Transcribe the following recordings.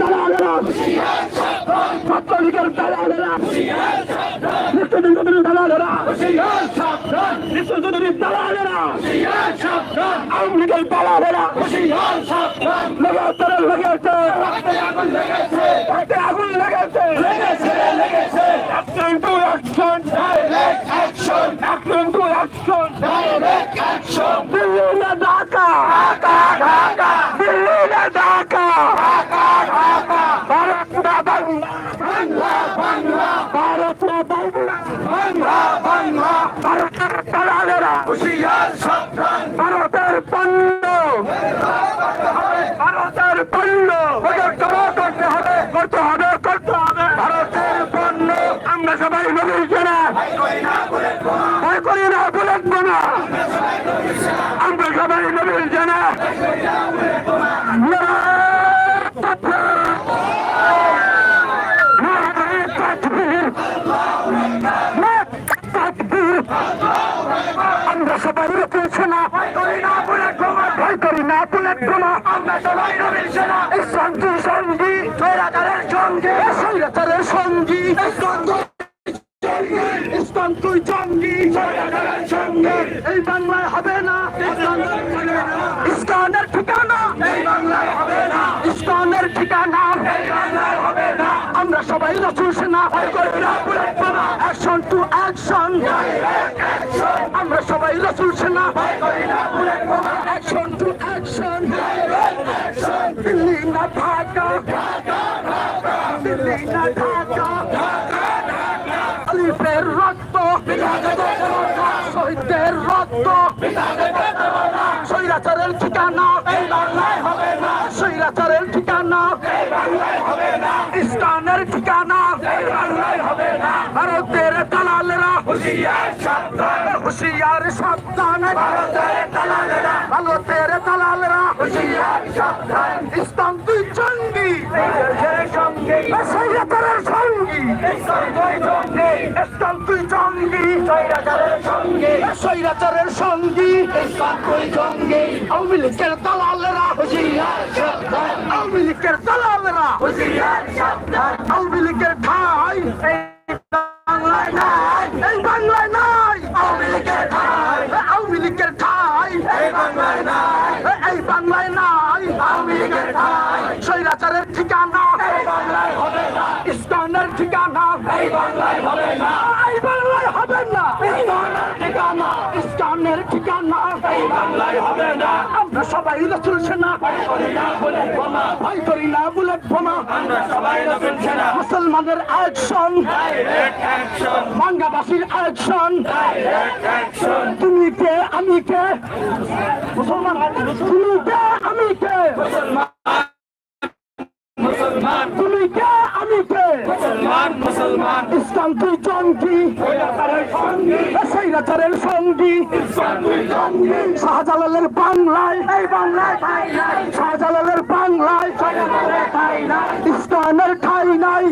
দালালেরা ছাত্রলীগের দালালেরা নিত্যদিনের দালালেরা নিত্যদিনের দালালেরা। আমেরিকার দালালেরা। লাগাতার লেগেছে। হাতে আগুন লেগেছে। Action to action. Action action. To Bharat না বাংলা ভারত না বাংলা ভারতের দালালেরা ভারতের পণ্য ভারতের পণ্য করতে হবে করতে হবে করতে হবে ভারতের পণ্য আমরা সবাই নবীর জেনা ভয় করি না, বুলেট বোমা। আমরা সবাই নবীর জেনা আমরা সবাই রয়েছে না না, বুলেট বোমা। আমরা সঙ্গী সঙ্গী। স্বৈরাচারের সঙ্গী। স্বৈরাচারের সঙ্গী। তুই জঙ্গি এই বাংলায় হবে না। ইসলামের ঠিকানা। এই বাংলায় হবে না। ইসলামের ঠিকানা। এই বাংলায় হবে না। আমরা সবাই রসুল সেনা। অ্যাকশন টু অ্যাকশন আমরা সবাই রসুল সেনা। অ্যাকশন টু অ্যাকশন দিল্লি না ঢাকা। দিল্লি না ঢাকা আলিফের রক্ত শহীদদের রক্ত স্বৈরাচারের ঠিকানা। এই বাংলায় হবে না। স্বৈরাচারের ঠিকানা। এই বাংলায় হবে না। ইসলামের ঠিকানা। এই বাংলায় হবে না। ভারতের দালালেরা। হুশিয়ার সাবধান। হুশিয়ার সাবধান। ভারতের দালালেরা। ভারতের দালালেরা। হুশিয়ার সাবধান। ইসলাম তুই জঙ্গি। সঙ্গী। স্বৈরাচারের সঙ্গী। ইসলাম তুই জঙ্গি। স্বৈরাচারের সঙ্গী। স্বৈরাচারের সঙ্গী। জঙ্গি আওয়ামী লীগের দালালেরা আওয়ামী লীগের দালালেরা আওয়ামী লীগের ঠাই বাংলায় নাই। এই বাংলায় নাই। আওয়ামী লীগের ঠাই আওয়ামী লীগের ঠাই এই বাংলায় নাই। এই বাংলায় নাই। আওয়ামী লীগের ঠাই স্বৈরাচারের ঠিকানা এই বাংলায় হবে না। ইসলামের ঠিকানা এই বাংলায় হবে না এই বাংলায় হবে না ইসলামের ঠিকানা ঠিকানা এই বাংলায় হবে না না না মুসলমানের অ্যাকশন বাংলাবাসীর অ্যাকশন তুমি কে, আমি কে? মুসলমান তুমি কে, আমি কে? তুমি কে আমি কে ইসলাম তুই জঙ্গি? সৈরাচারের সঙ্গী। শাহজালালের বাংলায়। এই বাংলায় শাহজালালের বাংলায়। ইসলামের ঠাই নাই।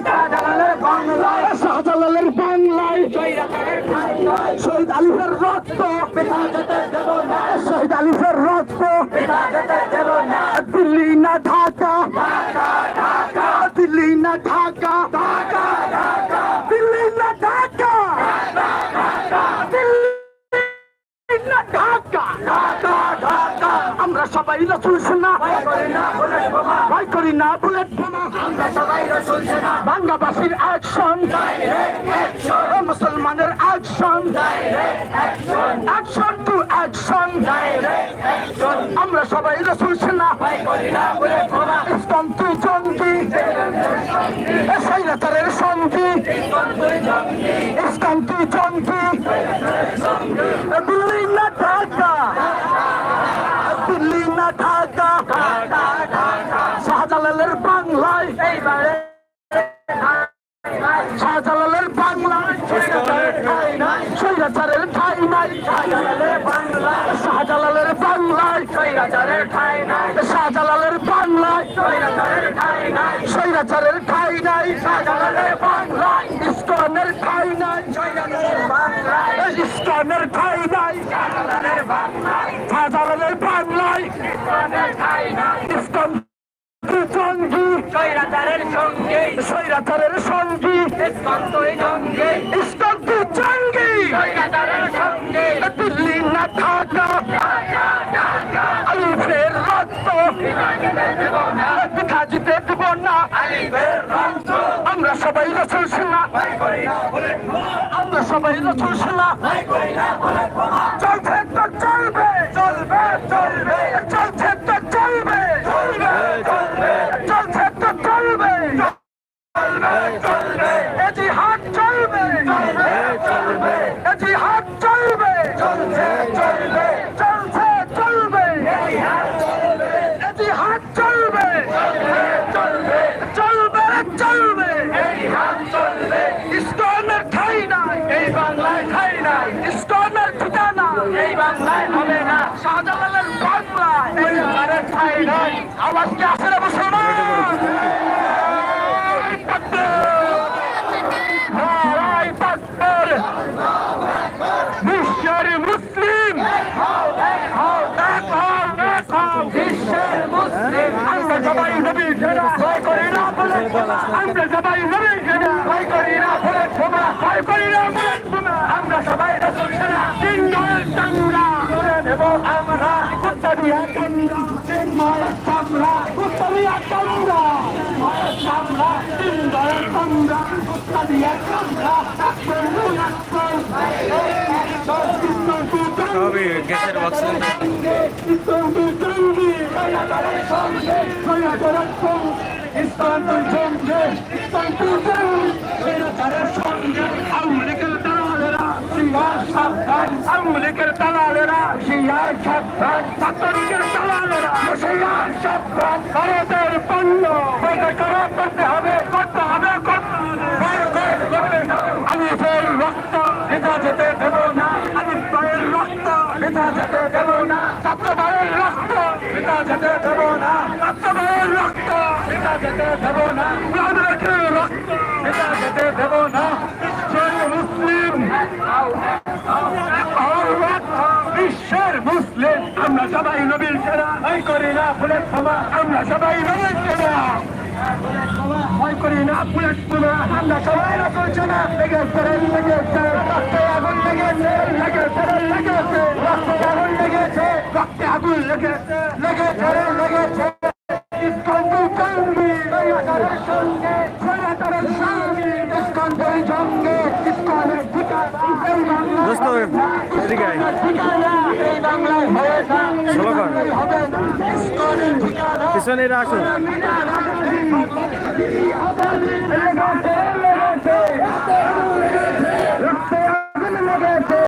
শাহজালালের বাংলায়। শহীদ আলিফের রক্ত। শহীদ আলিফের রক্ত। দিল্লি না ঢাকা দিল্লি না ঢাকা দিল্লি না ঢাকা দিল্লি না ঢাকা আমরা সবাই রসুল সেনা ভয় করি না, বুলেট বাংলাবাসীর অ্যাকশন মুসলমানের অ্যাকশন অ্যাকশন টু অ্যাকশন আমরা সবাই রসুল সেনা। ইসলাম তুই জঙ্গি সৈরাচারের সঙ্গী ইসলাম তুই জঙ্গি দিল্লি না ঢাকা দিল্লি না ঢাকা শাহজালালের বাংলায় শাহজালালের বাংলায় স্বৈরাচারের ঠাই নাই শাহজালালের বাংলায় শাহজালালের বাংলায় স্বৈরাচারের ঠাই নাই ইস্কনের ঠাই নাই ইস্কনের ঠাই নাই শাহজালালের বাংলায় ইস্কন সঙ্গী স্বৈরাচারের সঙ্গে স্বৈরাচারের সঙ্গী স্কন্দই জঙ্গে ইস্কন জঙ্গি স্বৈরাচারের না ঢাকা আলিফের রক্ত জিতে দেব না আমরা সবাই রসুল সেনা আমরা সবাই রসুল সেনা চলছে তো চলবে চলবে চলবে চলছে তো চলবে চলবে চলবে চলছে তো চলবে চলবে চলবে আওয়াজ কি আসে রে মুসলমান। বিশ্বের মুসলিম। বিশ্বের মুসলিম। আমরা সবাই নবী সেনা ভয় করি না বলে আমরা সবাই নবী সেনা ভয় করি না না আমরা সবাই আমরা। কুত্তারিয়া কান্দা ডাক্তার মুনাক্কর সবই গ্যাসের বক্স আমলিকের দালালেরা শিয়ার সাবধান ছাত্রলীগের দালালেরা শিয়ার সাবধান ভারতের পণ্য বৈধ করা করতে হবে করতে হবে আমি ফের রক্ত এটা যেতে দেব না। আমি পায়ের রক্ত এটা যেতে দেব না। ছাত্র ভাইয়ের রক্ত এটা যেতে দেব না। ছাত্র ভাইয়ের রক্ত এটা যেতে দেব না। ব্রাহ্মণের রক্ত এটা যেতে দেব না। বিশ্বের মুসলিম। বিশ্বের মুসলিম। আমরা সবাই নবীর ভয় করি না ফুলের ক্ষমা। আমরা সবাই নবীর সেনা। ভয় করি না পুলিশ পুনা আমরা সবাই রকম চেনা লেগেছে লেগেছে রক্তে আগুন লেগেছে রক্তে আগুন লেগেছে রক্তে আগুন লেগেছে লেগেছে। স্লোগান পিছনে রাখুন হবে